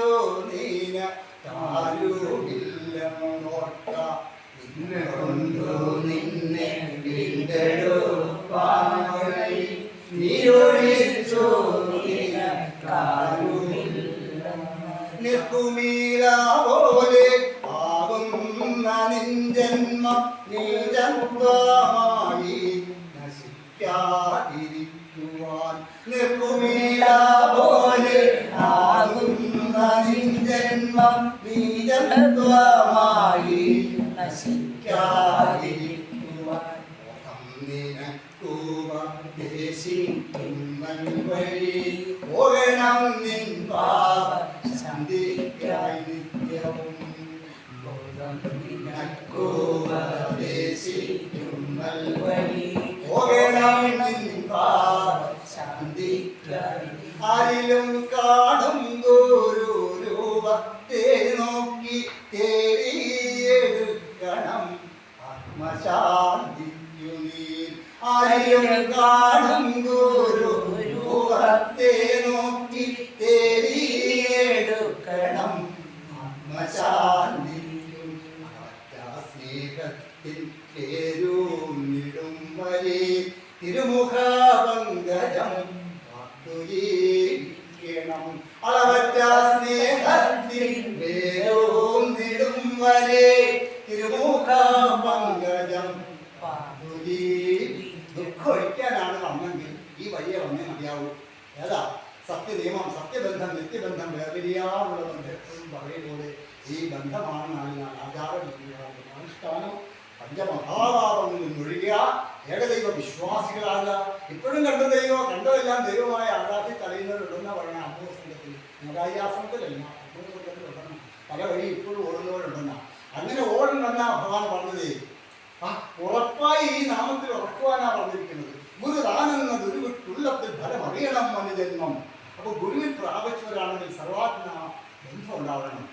ചോലീന താലൂമില്ല നോർക്ക നിന്നെ കൊണ്ടു നിന്നെ വീണ്ടടോ പാവളൈ നീയൊഴിച്ചോ നീന കാലുമില്ല നിൽക്കുമീല പോലെ ആകുന്ന നിഞ്ചന്മ നീജന്മായി നശിക്കാതിരിക്കുവാൻ. നിൽക്കുമീല പോലെ ആ ജന്മം നീജത്വമായി നശിക്കാതിരിക്കുവാൻ. വഴി പോകണം നിൻ പാപ. ശാന്തിക്കായി നിത്യവും നിനക്കുപദേശിക്കുന്നൽ വഴി പോകണം നിൻ പാപ. ശാന്തിക്കായി ആരിലും കാണും ഗുരു നോക്കി തേടിയെടുക്കണം. ആത്മശാന്തിക്കു നീ ആരിലും കാണും ഗുരു. രൂപത്തെ നോക്കി തേടിയെടുക്കണം. ആത്മശാന്തിക്കും സ്നേഹത്തിൽ പേരൂന്നിടും വരെ. തിരുമുഖപങ്കജം കാത്തുജീവിക്കണം അളവറ്റ സ്നേഹത്തിൽ പേരൂന്നിടും വരെ തിരുമുഖപങ്കജം ദുഃഖൊഴിക്കാനാണ് വന്നെങ്കിൽ ഈ വഴിയെ വന്നേ മതിയാവൂ. ഏതാ? സത്യനിയമം സത്യബന്ധം നിത്യബന്ധം വേർപിരിയാറുള്ളതുണ്ട്. എപ്പോഴും പറയുപോലെ ഈ ബന്ധമാണ് ഞാൻ ആചാരം അനുഷ്ഠാനം. പഞ്ചമഹാഭാവങ്ങളിൽ ഒഴിയുക ഏകദൈവ വിശ്വാസികളാകുക ഇപ്പോഴും കണ്ട ദൈവം കണ്ടതെല്ലാം ദൈവമായ ആരാധി തടയുന്നവരുണ്ടെന്ന പറയുന്ന അഭോസംഘത്തിൽ നഗായാസനത്തിലല്ല അഭോസംഘത്തിലുണ്ടെന്ന പല വഴി ഇപ്പോഴും ഓടുന്നവരുണ്ടെന്ന. അങ്ങനെ ഓടണമെന്നാ ഭഗവാൻ പറഞ്ഞത്. ആ ഉറപ്പായി ഈ നാമത്തിൽ ഉറക്കുവാനാ പറഞ്ഞിരിക്കുന്നത്. ഗുരു താനെന്ന ഗുരുവിട്ടുള്ളത്തിൽ ഫലം അറിയണം മനുജന്മം. അപ്പോൾ ഗുരുവിൽ പ്രാപിച്ചവരാണെങ്കിൽ സർവാത്മ ബന്ധം ഉണ്ടാവണം.